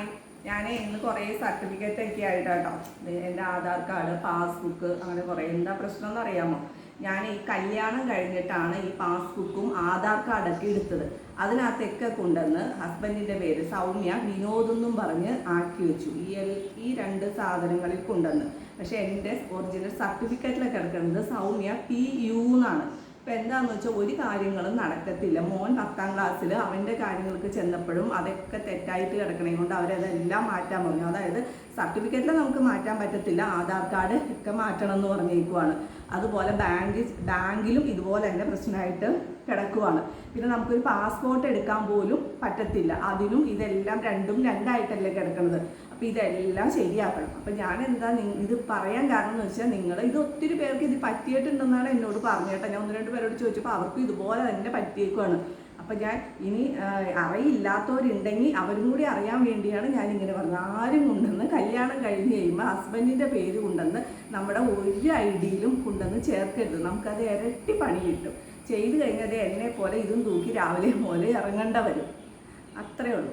Hi ഞാൻ ഇന്ന് കുറേ സർട്ടിഫിക്കറ്റ് ഒക്കെ ആയിട്ടാട്ടോ. എന്റെ ആധാർ കാർഡ് പാസ്ബുക്ക് അങ്ങനെ കുറേ. എന്താ പ്രശ്നം എന്ന് അറിയാമോ ഞാൻ ഈ കല്യാണം കഴിഞ്ഞിട്ടാണ് ഈ പാസ്ബുക്കും ആധാർ കാർഡൊക്കെ എടുത്തത്. അതിനകത്തൊക്കെ കൊണ്ടുവന്ന് ഹസ്ബൻഡിന്റെ പേര് സൗമ്യ വിനോദ് എന്നും പറഞ്ഞ് ആക്കി വെച്ചു. ഈ ഈ രണ്ട് സാധനങ്ങളിൽ കൊണ്ടുവന്ന്. പക്ഷേ എന്റെ ഒറിജിനൽ സർട്ടിഫിക്കറ്റിലൊക്കെ കിടക്കുന്നത് സൗമ്യ പി യു എന്നാണ്. ഇപ്പം എന്താണെന്ന് വെച്ചാൽ ഒരു കാര്യങ്ങളും നടക്കത്തില്ല. മോൻ പത്താം ക്ലാസ്സിൽ അവന്റെ കാര്യങ്ങൾക്ക് ചെന്നപ്പോഴും അതൊക്കെ തെറ്റായിട്ട് കിടക്കണേ കൊണ്ട് അവരതെല്ലാം മാറ്റാൻ പറഞ്ഞു. അതായത് സർട്ടിഫിക്കറ്റിൽ നമുക്ക് മാറ്റാൻ പറ്റത്തില്ല. ആധാർ കാർഡ് ഒക്കെ മാറ്റണം എന്ന് പറഞ്ഞേക്കുവാണ്. അതുപോലെ ബാങ്ക് ബാങ്കിലും ഇതുപോലെ തന്നെ പ്രശ്നമായിട്ട് കിടക്കുവാണ്. പിന്നെ നമുക്കൊരു പാസ്പോർട്ട് എടുക്കാൻ പോലും പറ്റത്തില്ല. അതിനും ഇതെല്ലാം രണ്ടും രണ്ടായിട്ടല്ലേ കിടക്കുന്നത് അപ്പോൾ ഇതെല്ലാം ശരിയാക്കണം. അപ്പം ഞാൻ എന്താ ഇത് പറയാൻ കാരണം എന്ന് വെച്ചാൽ നിങ്ങൾ ഇത് ഒത്തിരി പേർക്ക് ഇത് പറ്റിയിട്ടുണ്ടെന്നാണ് എന്നോട് പറഞ്ഞു കേട്ടോ ഞാൻ ഒന്ന് രണ്ട് പേരോട് ചോദിച്ചപ്പോൾ അവർക്കും ഇതുപോലെ തന്നെ പറ്റിയേക്കുവാണ്. അപ്പം ഞാൻ ഇനി അറിയില്ലാത്തവരുണ്ടെങ്കിൽ അവരും കൂടി അറിയാൻ വേണ്ടിയാണ് ഞാൻ ഇങ്ങനെ പറഞ്ഞത്. ആരും കൊണ്ടുവന്ന് കല്യാണം കഴിഞ്ഞ് കഴിയുമ്പോൾ ഹസ്ബൻഡിന്റെ പേര് കൊണ്ടുവന്ന് നമ്മുടെ ഒരു ഐ ഡിയിലും ചേർക്കരുത്. നമുക്കത് ഇരട്ടി പണി കിട്ടും. ചെയ്ത് കഴിഞ്ഞത് എന്നെ പോലെ ഇതും തൂക്കി രാവിലെ പോലെ ഇറങ്ങേണ്ട വരും അത്രേ ഉള്ളൂ.